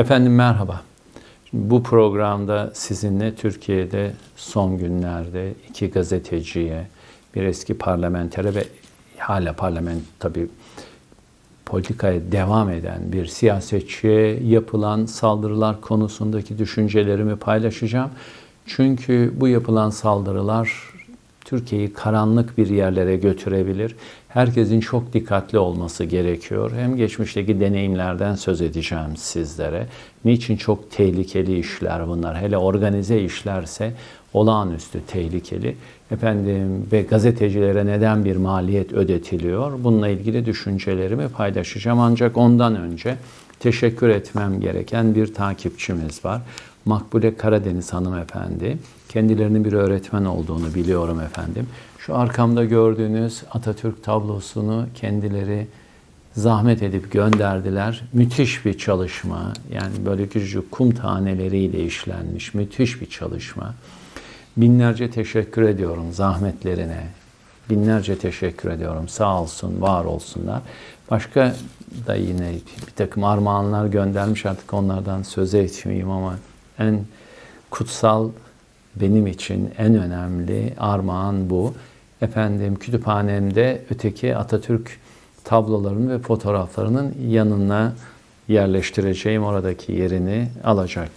Efendim merhaba. Şimdi bu programda sizinle Türkiye'de son günlerde iki gazeteciye, bir eski parlamentere ve hala parlament tabii politikaya devam eden bir siyasetçiye yapılan saldırılar konusundaki düşüncelerimi paylaşacağım. Çünkü bu yapılan saldırılar Türkiye'yi karanlık bir yerlere götürebilir. Herkesin çok dikkatli olması gerekiyor. Hem geçmişteki deneyimlerden söz edeceğim sizlere. Niçin çok tehlikeli işler bunlar? Hele organize işlerse olağanüstü tehlikeli. Efendim ve gazetecilere neden bir maliyet ödetiliyor? Bununla ilgili düşüncelerimi paylaşacağım. Ancak ondan önce teşekkür etmem gereken bir takipçimiz var. Makbule Karadeniz hanımefendi. Kendilerinin bir öğretmen olduğunu biliyorum efendim. Şu arkamda gördüğünüz Atatürk tablosunu kendileri zahmet edip gönderdiler. Müthiş bir çalışma. Yani böyle küçücük kum taneleriyle işlenmiş müthiş bir çalışma. Binlerce teşekkür ediyorum zahmetlerine. Binlerce teşekkür ediyorum. Sağ olsun, var olsunlar. Başka da yine bir takım armağanlar göndermiş artık onlardan söz etmeyeyim ama en kutsal benim için en önemli armağan bu. Efendim kütüphanemde öteki Atatürk tablolarının ve fotoğraflarının yanına yerleştireceğim oradaki yerini alacak.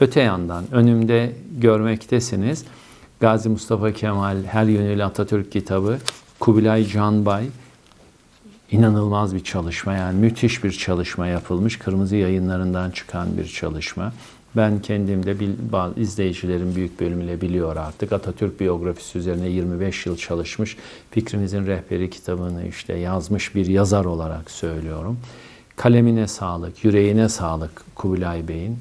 Öte yandan önümde görmektesiniz. Gazi Mustafa Kemal Her Yönüyle Atatürk kitabı Kubilay Canbay inanılmaz bir çalışma yani müthiş bir çalışma yapılmış. Kırmızı yayınlarından çıkan bir çalışma. Ben kendimde bazı izleyicilerin büyük bölümüyle biliyor artık. Atatürk biyografisi üzerine 25 yıl çalışmış. Fikrimizin rehberi kitabını işte yazmış bir yazar olarak söylüyorum. Kalemine sağlık, yüreğine sağlık Kubilay Bey'in.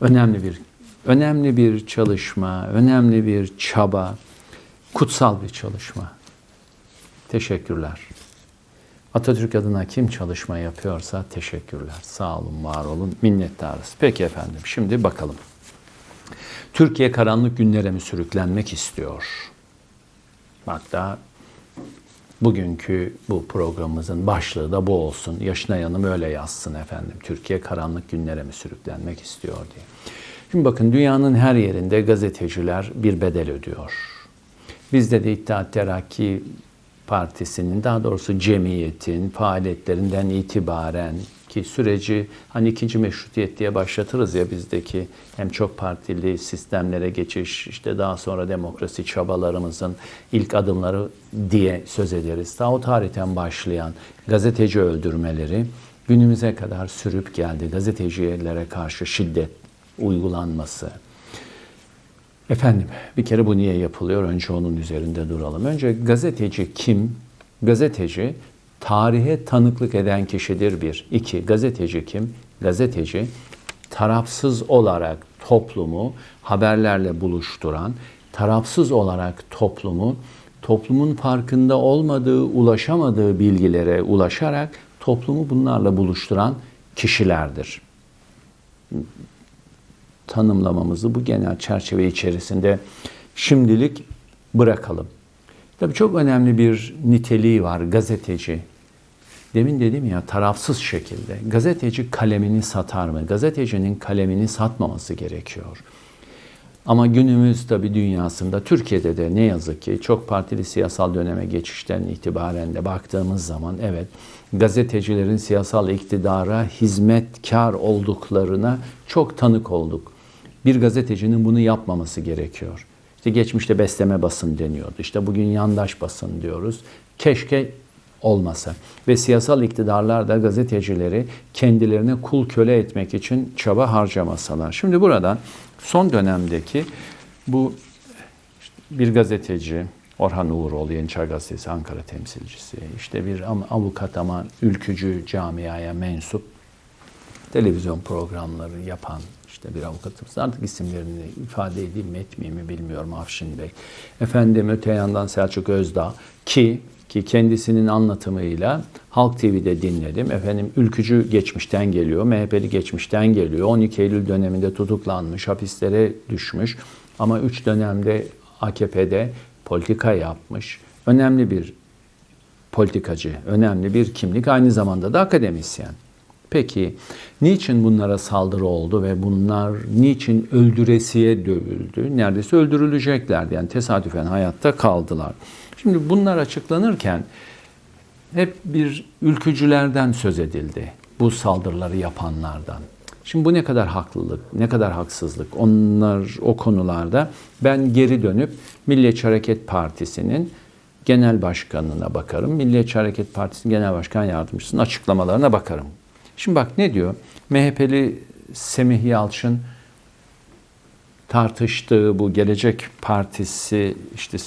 Önemli bir önemli bir çalışma, önemli bir çaba, kutsal bir çalışma. Teşekkürler. Atatürk adına kim çalışma yapıyorsa teşekkürler. Sağ olun, var olun, minnettarız. Peki efendim, şimdi bakalım. Türkiye karanlık günlere mi sürüklenmek istiyor? Da bugünkü bu programımızın başlığı da bu olsun. Yaşına yanım öyle yazsın efendim. Türkiye karanlık günlere mi sürüklenmek istiyor diye. Şimdi bakın dünyanın her yerinde gazeteciler bir bedel ödüyor. Bizde de İttihat Terakki Partisi'nin daha doğrusu cemiyetin faaliyetlerinden itibaren ki süreci hani ikinci meşrutiyet diye başlatırız ya bizdeki hem çok partili sistemlere geçiş işte daha sonra demokrasi çabalarımızın ilk adımları diye söz ederiz. Daha o tarihten başlayan gazeteci öldürmeleri günümüze kadar sürüp geldi. Gazetecilere karşı şiddet uygulanması, Efendim bir kere bu niye yapılıyor? Önce onun üzerinde duralım. Önce gazeteci kim? Gazeteci tarihe tanıklık eden kişidir bir. İki, gazeteci kim? Gazeteci tarafsız olarak toplumu haberlerle buluşturan, tarafsız olarak toplumu toplumun farkında olmadığı, ulaşamadığı bilgilere ulaşarak toplumu bunlarla buluşturan kişilerdir tanımlamamızı bu genel çerçeve içerisinde şimdilik bırakalım. Tabii çok önemli bir niteliği var gazeteci. Demin dedim ya tarafsız şekilde. Gazeteci kalemini satar mı? Gazetecinin kalemini satmaması gerekiyor. Ama günümüz tabii dünyasında, Türkiye'de de ne yazık ki çok partili siyasal döneme geçişten itibaren de baktığımız zaman evet gazetecilerin siyasal iktidara hizmetkar olduklarına çok tanık olduk bir gazetecinin bunu yapmaması gerekiyor. İşte geçmişte besleme basın deniyordu. İşte bugün yandaş basın diyoruz. Keşke olmasa. Ve siyasal iktidarlar da gazetecileri kendilerine kul köle etmek için çaba harcamasalar. Şimdi buradan son dönemdeki bu bir gazeteci, Orhan Uğuroğlu Yeni Çağ Gazetesi Ankara temsilcisi, işte bir avukat ama ülkücü camiaya mensup televizyon programları yapan işte bir avukatımız. Artık isimlerini ifade edeyim mi etmeyeyim mi bilmiyorum Afşin Bey. Efendim öte yandan Selçuk Özdağ ki ki kendisinin anlatımıyla Halk TV'de dinledim. Efendim ülkücü geçmişten geliyor, MHP'li geçmişten geliyor. 12 Eylül döneminde tutuklanmış, hapislere düşmüş. Ama 3 dönemde AKP'de politika yapmış. Önemli bir politikacı, önemli bir kimlik. Aynı zamanda da akademisyen. Peki niçin bunlara saldırı oldu ve bunlar niçin öldüresiye dövüldü? Neredeyse öldürüleceklerdi. Yani tesadüfen hayatta kaldılar. Şimdi bunlar açıklanırken hep bir ülkücülerden söz edildi. Bu saldırıları yapanlardan. Şimdi bu ne kadar haklılık, ne kadar haksızlık. Onlar o konularda ben geri dönüp Milliyetçi Hareket Partisi'nin genel başkanına bakarım. Milliyetçi Hareket Partisi'nin genel başkan yardımcısının açıklamalarına bakarım. Şimdi bak ne diyor? MHP'li Semih Yalçın tartıştığı bu Gelecek Partisi işte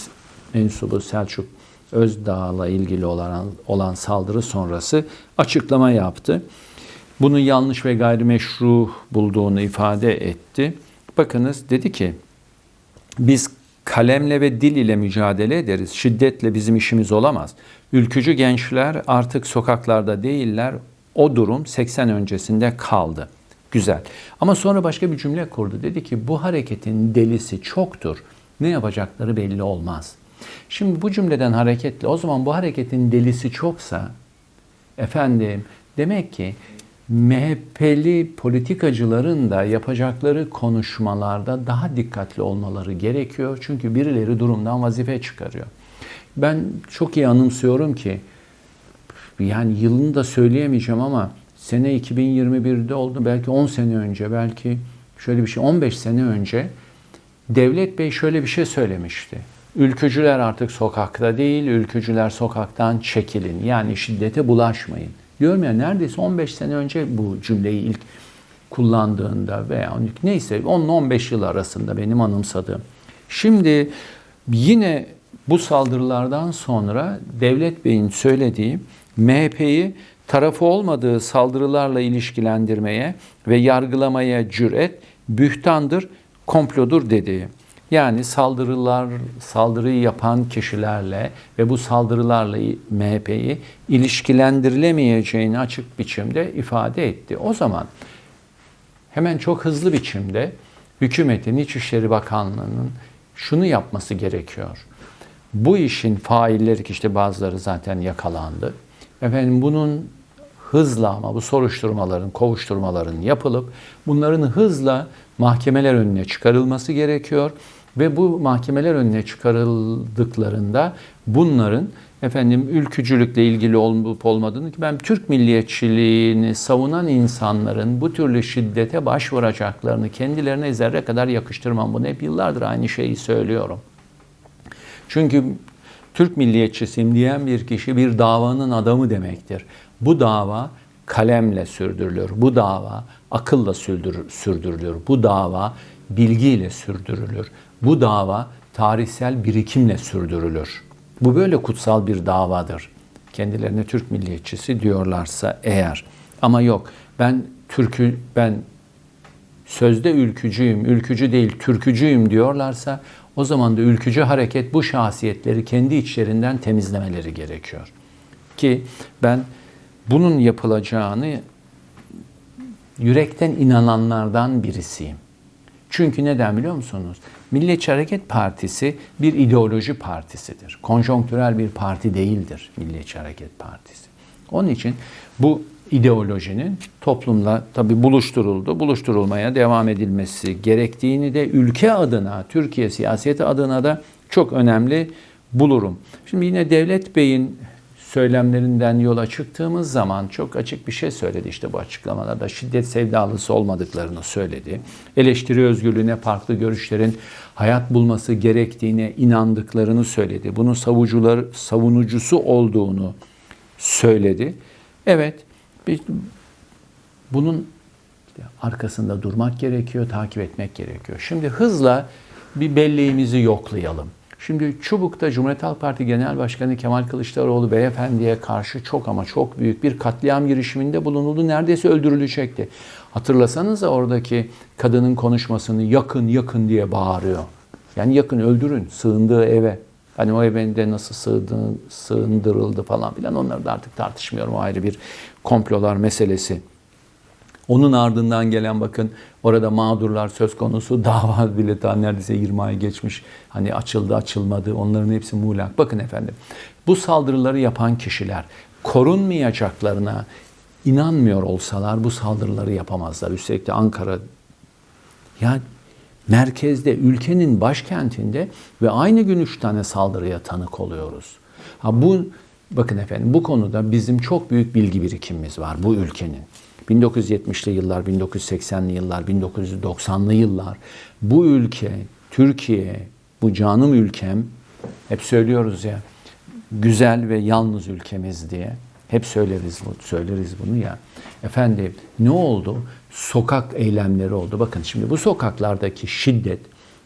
mensubu Selçuk Özdağ'la ilgili olan, olan saldırı sonrası açıklama yaptı. Bunu yanlış ve gayrimeşru bulduğunu ifade etti. Bakınız dedi ki biz kalemle ve dil ile mücadele ederiz. Şiddetle bizim işimiz olamaz. Ülkücü gençler artık sokaklarda değiller. O durum 80 öncesinde kaldı. Güzel. Ama sonra başka bir cümle kurdu. Dedi ki bu hareketin delisi çoktur. Ne yapacakları belli olmaz. Şimdi bu cümleden hareketle o zaman bu hareketin delisi çoksa efendim demek ki MHP'li politikacıların da yapacakları konuşmalarda daha dikkatli olmaları gerekiyor. Çünkü birileri durumdan vazife çıkarıyor. Ben çok iyi anımsıyorum ki yani yılını da söyleyemeyeceğim ama sene 2021'de oldu. Belki 10 sene önce, belki şöyle bir şey 15 sene önce Devlet Bey şöyle bir şey söylemişti. Ülkücüler artık sokakta değil, ülkücüler sokaktan çekilin. Yani şiddete bulaşmayın. Diyorum ya neredeyse 15 sene önce bu cümleyi ilk kullandığında veya neyse 10-15 yıl arasında benim anımsadığım. Şimdi yine bu saldırılardan sonra Devlet Bey'in söylediği MHP'yi tarafı olmadığı saldırılarla ilişkilendirmeye ve yargılamaya cüret bühtandır, komplodur dediği. Yani saldırılar, saldırıyı yapan kişilerle ve bu saldırılarla MHP'yi ilişkilendirilemeyeceğini açık biçimde ifade etti. O zaman hemen çok hızlı biçimde hükümetin İçişleri Bakanlığı'nın şunu yapması gerekiyor. Bu işin failleri ki işte bazıları zaten yakalandı. Efendim bunun hızla ama bu soruşturmaların, kovuşturmaların yapılıp bunların hızla mahkemeler önüne çıkarılması gerekiyor ve bu mahkemeler önüne çıkarıldıklarında bunların efendim ülkücülükle ilgili olup olmadığını ki ben Türk milliyetçiliğini savunan insanların bu türlü şiddete başvuracaklarını kendilerine zerre kadar yakıştırmam. Bunu hep yıllardır aynı şeyi söylüyorum. Çünkü Türk milliyetçisiyim diyen bir kişi bir davanın adamı demektir. Bu dava kalemle sürdürülür. Bu dava akılla sürdürülür. Bu dava bilgiyle sürdürülür. Bu dava tarihsel birikimle sürdürülür. Bu böyle kutsal bir davadır. Kendilerine Türk milliyetçisi diyorlarsa eğer. Ama yok ben Türk'ü ben sözde ülkücüyüm, ülkücü değil türkücüyüm diyorlarsa o zaman da ülkücü hareket bu şahsiyetleri kendi içlerinden temizlemeleri gerekiyor. Ki ben bunun yapılacağını yürekten inananlardan birisiyim. Çünkü neden biliyor musunuz? Milliyetçi Hareket Partisi bir ideoloji partisidir. Konjonktürel bir parti değildir Milliyetçi Hareket Partisi. Onun için bu ideolojinin toplumla tabi buluşturuldu, buluşturulmaya devam edilmesi gerektiğini de ülke adına, Türkiye siyaseti adına da çok önemli bulurum. Şimdi yine Devlet Bey'in söylemlerinden yola çıktığımız zaman çok açık bir şey söyledi işte bu açıklamalarda. Şiddet sevdalısı olmadıklarını söyledi. Eleştiri özgürlüğüne farklı görüşlerin hayat bulması gerektiğine inandıklarını söyledi. Bunun savucular, savunucusu olduğunu söyledi. Evet, bunun arkasında durmak gerekiyor, takip etmek gerekiyor. Şimdi hızla bir belleğimizi yoklayalım. Şimdi Çubuk'ta Cumhuriyet Halk Parti Genel Başkanı Kemal Kılıçdaroğlu beyefendiye karşı çok ama çok büyük bir katliam girişiminde bulunuldu. Neredeyse öldürülecekti. Hatırlasanız oradaki kadının konuşmasını yakın yakın diye bağırıyor. Yani yakın öldürün sığındığı eve. Hani o evinde nasıl sığdı, sığındırıldı falan filan onları da artık tartışmıyorum. O ayrı bir komplolar meselesi. Onun ardından gelen bakın orada mağdurlar söz konusu dava bile daha neredeyse 20 ay geçmiş. Hani açıldı açılmadı onların hepsi muğlak. Bakın efendim bu saldırıları yapan kişiler korunmayacaklarına inanmıyor olsalar bu saldırıları yapamazlar. Üstelik de Ankara ya merkezde, ülkenin başkentinde ve aynı gün üç tane saldırıya tanık oluyoruz. Ha bu bakın efendim bu konuda bizim çok büyük bilgi birikimimiz var bu ülkenin. 1970'li yıllar, 1980'li yıllar, 1990'lı yıllar bu ülke, Türkiye, bu canım ülkem hep söylüyoruz ya güzel ve yalnız ülkemiz diye. Hep söyleriz bu, söyleriz bunu ya. Efendim ne oldu? Sokak eylemleri oldu. Bakın şimdi bu sokaklardaki şiddet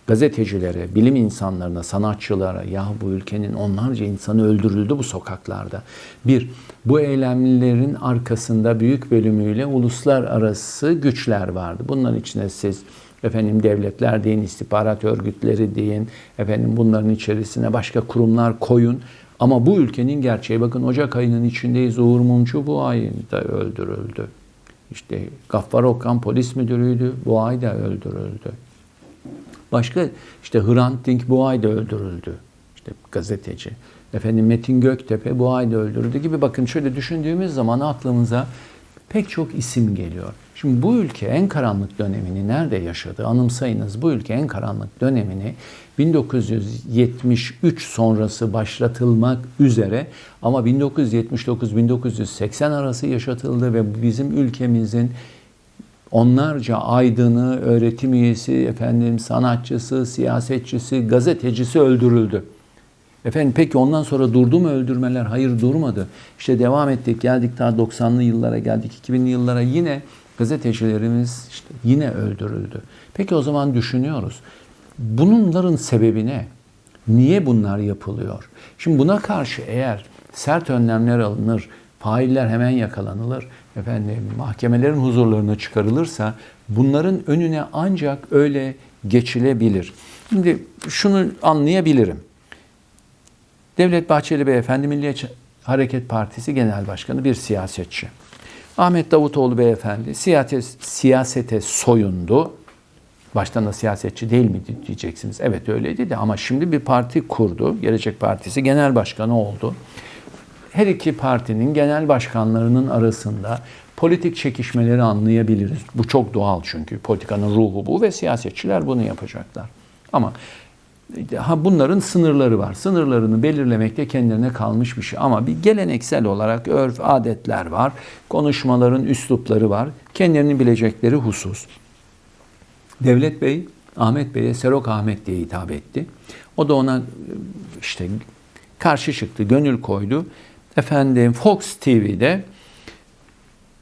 gazetecilere, bilim insanlarına, sanatçılara ya bu ülkenin onlarca insanı öldürüldü bu sokaklarda. Bir, bu eylemlerin arkasında büyük bölümüyle uluslararası güçler vardı. Bunların içine siz efendim devletler deyin, istihbarat örgütleri deyin, efendim bunların içerisine başka kurumlar koyun. Ama bu ülkenin gerçeği bakın Ocak ayının içindeyiz. Uğur Mumcu bu ayında öldürüldü. İşte Gaffar Okan polis müdürüydü. Bu ay da öldürüldü. Başka işte Hrant Dink bu ay da öldürüldü. İşte gazeteci. Efendim Metin Göktepe bu ay da öldürüldü gibi bakın şöyle düşündüğümüz zaman aklımıza pek çok isim geliyor. Şimdi bu ülke en karanlık dönemini nerede yaşadı? Anımsayınız bu ülke en karanlık dönemini 1973 sonrası başlatılmak üzere ama 1979-1980 arası yaşatıldı ve bizim ülkemizin onlarca aydını, öğretim üyesi, efendim sanatçısı, siyasetçisi, gazetecisi öldürüldü. Efendim peki ondan sonra durdu mu öldürmeler? Hayır durmadı. İşte devam ettik, geldik daha 90'lı yıllara geldik, 2000'li yıllara yine gazetecilerimiz işte yine öldürüldü. Peki o zaman düşünüyoruz. Bunların sebebi ne? Niye bunlar yapılıyor? Şimdi buna karşı eğer sert önlemler alınır, failler hemen yakalanılır, efendim mahkemelerin huzurlarına çıkarılırsa bunların önüne ancak öyle geçilebilir. Şimdi şunu anlayabilirim. Devlet Bahçeli Beyefendi Milliyetçi Hareket Partisi Genel Başkanı bir siyasetçi. Ahmet Davutoğlu Beyefendi siyasete, siyasete soyundu. Baştan da siyasetçi değil mi diyeceksiniz. Evet öyleydi de ama şimdi bir parti kurdu. Gelecek Partisi Genel Başkanı oldu. Her iki partinin genel başkanlarının arasında politik çekişmeleri anlayabiliriz. Bu çok doğal çünkü politikanın ruhu bu ve siyasetçiler bunu yapacaklar. Ama ha bunların sınırları var. Sınırlarını belirlemekte kendilerine kalmış bir şey. Ama bir geleneksel olarak örf, adetler var. Konuşmaların üslupları var. Kendilerini bilecekleri husus. Devlet Bey, Ahmet Bey'e Serok Ahmet diye hitap etti. O da ona işte karşı çıktı, gönül koydu. Efendim Fox TV'de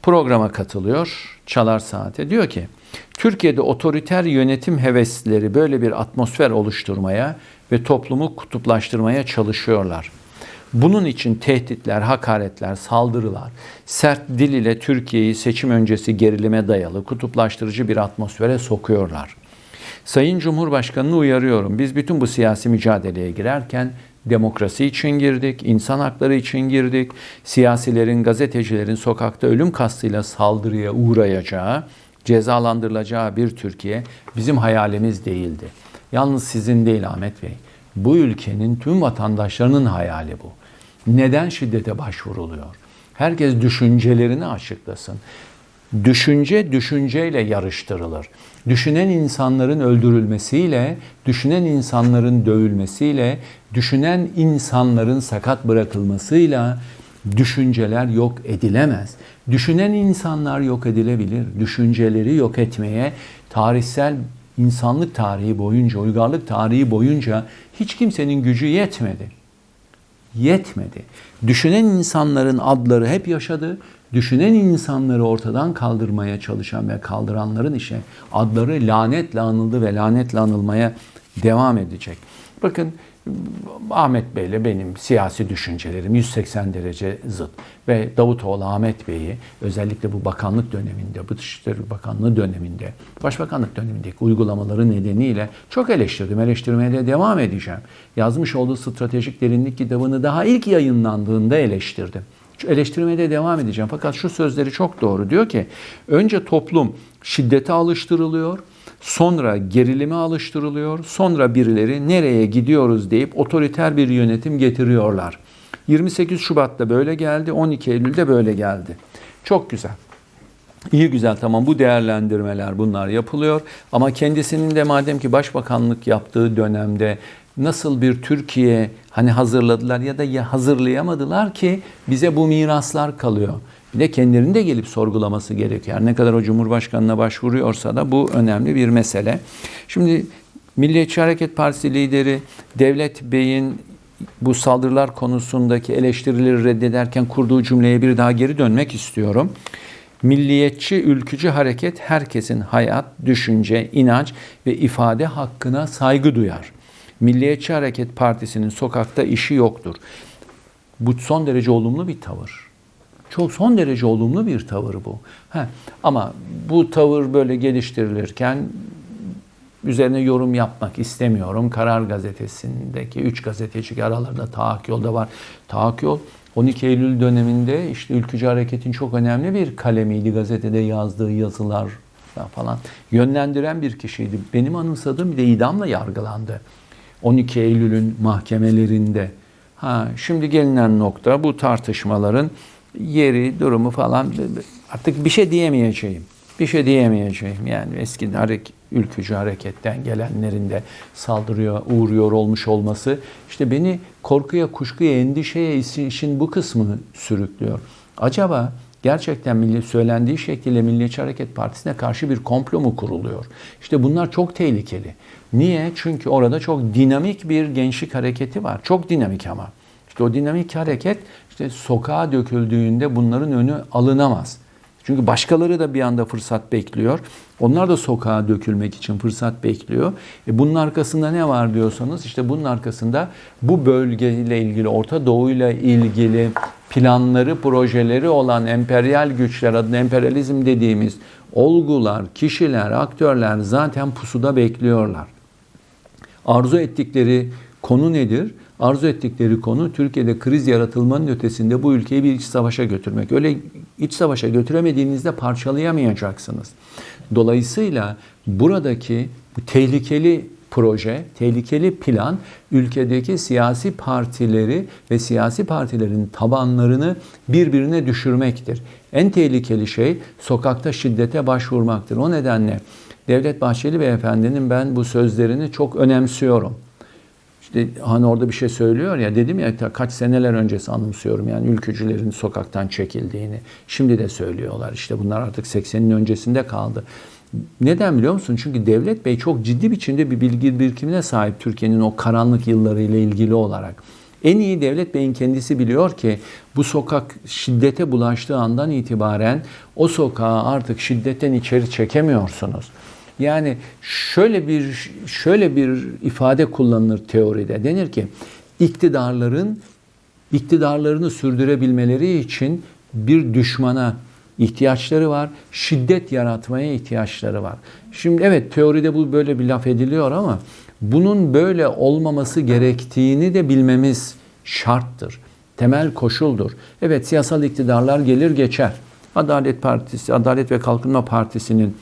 programa katılıyor. Çalar Saat'e. Diyor ki Türkiye'de otoriter yönetim hevesleri böyle bir atmosfer oluşturmaya ve toplumu kutuplaştırmaya çalışıyorlar. Bunun için tehditler, hakaretler, saldırılar, sert dil ile Türkiye'yi seçim öncesi gerilime dayalı kutuplaştırıcı bir atmosfere sokuyorlar. Sayın Cumhurbaşkanı'nı uyarıyorum. Biz bütün bu siyasi mücadeleye girerken demokrasi için girdik, insan hakları için girdik. Siyasilerin, gazetecilerin sokakta ölüm kastıyla saldırıya uğrayacağı, cezalandırılacağı bir Türkiye bizim hayalimiz değildi. Yalnız sizin değil Ahmet Bey. Bu ülkenin tüm vatandaşlarının hayali bu. Neden şiddete başvuruluyor? Herkes düşüncelerini açıklasın. Düşünce düşünceyle yarıştırılır. Düşünen insanların öldürülmesiyle, düşünen insanların dövülmesiyle, düşünen insanların sakat bırakılmasıyla düşünceler yok edilemez. Düşünen insanlar yok edilebilir. Düşünceleri yok etmeye tarihsel insanlık tarihi boyunca, uygarlık tarihi boyunca hiç kimsenin gücü yetmedi. Yetmedi. Düşünen insanların adları hep yaşadı. Düşünen insanları ortadan kaldırmaya çalışan ve kaldıranların işe adları lanetle anıldı ve lanetle anılmaya devam edecek. Bakın Ahmet Bey ile benim siyasi düşüncelerim 180 derece zıt. Ve Davutoğlu Ahmet Bey'i özellikle bu bakanlık döneminde, bu Dışişleri Bakanlığı döneminde, Başbakanlık dönemindeki uygulamaları nedeniyle çok eleştirdim. Eleştirmeye de devam edeceğim. Yazmış olduğu Stratejik Derinlik kitabını daha ilk yayınlandığında eleştirdim. Eleştirmeye de devam edeceğim. Fakat şu sözleri çok doğru. Diyor ki önce toplum şiddete alıştırılıyor Sonra gerilime alıştırılıyor. Sonra birileri nereye gidiyoruz deyip otoriter bir yönetim getiriyorlar. 28 Şubat'ta böyle geldi, 12 Eylül'de böyle geldi. Çok güzel. İyi güzel tamam bu değerlendirmeler bunlar yapılıyor ama kendisinin de madem ki başbakanlık yaptığı dönemde nasıl bir Türkiye hani hazırladılar ya da ya hazırlayamadılar ki bize bu miraslar kalıyor. Bir de kendilerinin de gelip sorgulaması gerekiyor. Ne kadar o Cumhurbaşkanına başvuruyorsa da bu önemli bir mesele. Şimdi Milliyetçi Hareket Partisi lideri Devlet Bey'in bu saldırılar konusundaki eleştirileri reddederken kurduğu cümleye bir daha geri dönmek istiyorum. Milliyetçi ülkücü hareket herkesin hayat, düşünce, inanç ve ifade hakkına saygı duyar. Milliyetçi Hareket Partisi'nin sokakta işi yoktur. Bu son derece olumlu bir tavır. Çok son derece olumlu bir tavır bu. Ha, ama bu tavır böyle geliştirilirken üzerine yorum yapmak istemiyorum. Karar Gazetesi'ndeki 3 gazeteci aralarında Taak Yol da var. Taak Yol 12 Eylül döneminde işte Ülkücü Hareket'in çok önemli bir kalemiydi. Gazetede yazdığı yazılar falan yönlendiren bir kişiydi. Benim anımsadığım bir de idamla yargılandı. 12 Eylül'ün mahkemelerinde. Ha, şimdi gelinen nokta bu tartışmaların yeri, durumu falan artık bir şey diyemeyeceğim. Bir şey diyemeyeceğim. Yani eski harek, ülkücü hareketten gelenlerin de saldırıyor, uğruyor olmuş olması işte beni korkuya, kuşkuya, endişeye işin bu kısmını sürüklüyor. Acaba gerçekten milli söylendiği şekliyle Milliyetçi Hareket Partisi'ne karşı bir komplo mu kuruluyor? İşte bunlar çok tehlikeli. Niye? Çünkü orada çok dinamik bir gençlik hareketi var. Çok dinamik ama. İşte o dinamik hareket işte sokağa döküldüğünde bunların önü alınamaz. Çünkü başkaları da bir anda fırsat bekliyor. Onlar da sokağa dökülmek için fırsat bekliyor. E bunun arkasında ne var diyorsanız işte bunun arkasında bu bölgeyle ilgili, Orta Doğu'yla ilgili planları, projeleri olan emperyal güçler adına emperyalizm dediğimiz olgular, kişiler, aktörler zaten pusuda bekliyorlar. Arzu ettikleri konu nedir? Arzu ettikleri konu Türkiye'de kriz yaratılmanın ötesinde bu ülkeyi bir iç savaşa götürmek. Öyle iç savaşa götüremediğinizde parçalayamayacaksınız. Dolayısıyla buradaki bu tehlikeli proje, tehlikeli plan ülkedeki siyasi partileri ve siyasi partilerin tabanlarını birbirine düşürmektir. En tehlikeli şey sokakta şiddete başvurmaktır. O nedenle Devlet Bahçeli Beyefendi'nin ben bu sözlerini çok önemsiyorum. İşte hani orada bir şey söylüyor ya dedim ya kaç seneler öncesi anımsıyorum yani ülkücülerin sokaktan çekildiğini. Şimdi de söylüyorlar işte bunlar artık 80'in öncesinde kaldı. Neden biliyor musun? Çünkü Devlet Bey çok ciddi biçimde bir bilgi birikimine sahip Türkiye'nin o karanlık yıllarıyla ilgili olarak. En iyi Devlet Bey'in kendisi biliyor ki bu sokak şiddete bulaştığı andan itibaren o sokağı artık şiddetten içeri çekemiyorsunuz. Yani şöyle bir şöyle bir ifade kullanılır teoride. Denir ki iktidarların iktidarlarını sürdürebilmeleri için bir düşmana ihtiyaçları var. Şiddet yaratmaya ihtiyaçları var. Şimdi evet teoride bu böyle bir laf ediliyor ama bunun böyle olmaması gerektiğini de bilmemiz şarttır. Temel koşuldur. Evet siyasal iktidarlar gelir geçer. Adalet Partisi, Adalet ve Kalkınma Partisi'nin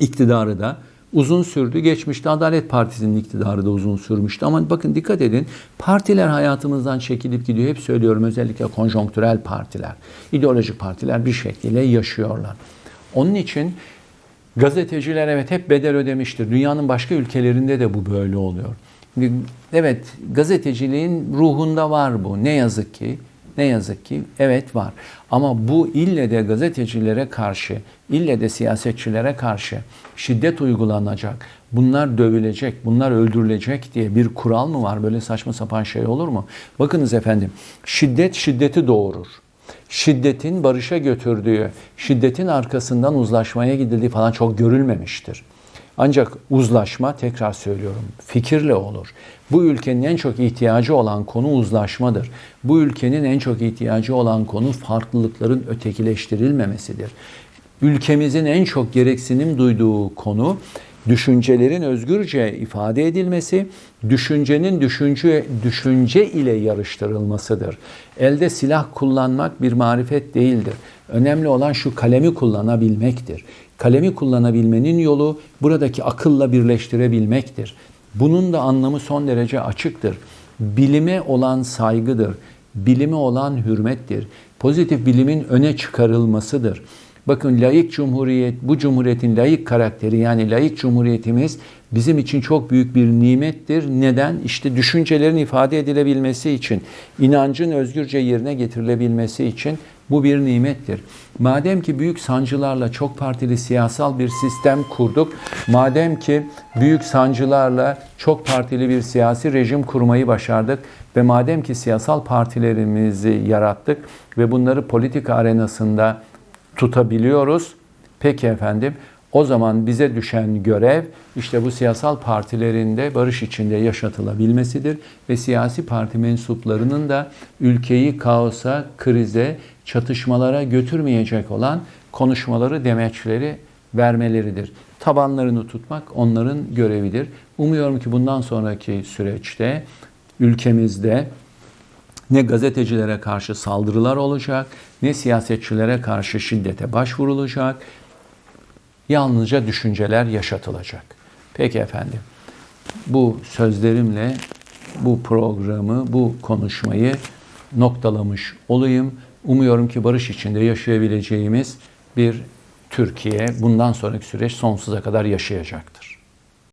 iktidarı da uzun sürdü. Geçmişte Adalet Partisi'nin iktidarı da uzun sürmüştü. Ama bakın dikkat edin partiler hayatımızdan çekilip gidiyor. Hep söylüyorum özellikle konjonktürel partiler, ideolojik partiler bir şekilde yaşıyorlar. Onun için gazeteciler evet hep bedel ödemiştir. Dünyanın başka ülkelerinde de bu böyle oluyor. Evet gazeteciliğin ruhunda var bu. Ne yazık ki ne yazık ki evet var. Ama bu ille de gazetecilere karşı, ille de siyasetçilere karşı şiddet uygulanacak, bunlar dövülecek, bunlar öldürülecek diye bir kural mı var? Böyle saçma sapan şey olur mu? Bakınız efendim, şiddet şiddeti doğurur. Şiddetin barışa götürdüğü, şiddetin arkasından uzlaşmaya gidildiği falan çok görülmemiştir. Ancak uzlaşma tekrar söylüyorum fikirle olur. Bu ülkenin en çok ihtiyacı olan konu uzlaşmadır. Bu ülkenin en çok ihtiyacı olan konu farklılıkların ötekileştirilmemesidir. Ülkemizin en çok gereksinim duyduğu konu düşüncelerin özgürce ifade edilmesi, düşüncenin düşünce düşünce ile yarıştırılmasıdır. Elde silah kullanmak bir marifet değildir. Önemli olan şu kalemi kullanabilmektir. Kalemi kullanabilmenin yolu buradaki akılla birleştirebilmektir. Bunun da anlamı son derece açıktır. Bilime olan saygıdır. Bilime olan hürmettir. pozitif bilimin öne çıkarılmasıdır. Bakın laik cumhuriyet, bu cumhuriyetin laik karakteri yani laik cumhuriyetimiz bizim için çok büyük bir nimettir. Neden? İşte düşüncelerin ifade edilebilmesi için, inancın özgürce yerine getirilebilmesi için bu bir nimettir. Madem ki büyük sancılarla çok partili siyasal bir sistem kurduk, madem ki büyük sancılarla çok partili bir siyasi rejim kurmayı başardık ve madem ki siyasal partilerimizi yarattık ve bunları politika arenasında tutabiliyoruz. Peki efendim o zaman bize düşen görev işte bu siyasal partilerinde barış içinde yaşatılabilmesidir ve siyasi parti mensuplarının da ülkeyi kaosa, krize, çatışmalara götürmeyecek olan konuşmaları, demeçleri vermeleridir. Tabanlarını tutmak onların görevidir. Umuyorum ki bundan sonraki süreçte ülkemizde ne gazetecilere karşı saldırılar olacak, ne siyasetçilere karşı şiddete başvurulacak. Yalnızca düşünceler yaşatılacak. Peki efendim. Bu sözlerimle bu programı, bu konuşmayı noktalamış olayım. Umuyorum ki barış içinde yaşayabileceğimiz bir Türkiye bundan sonraki süreç sonsuza kadar yaşayacaktır.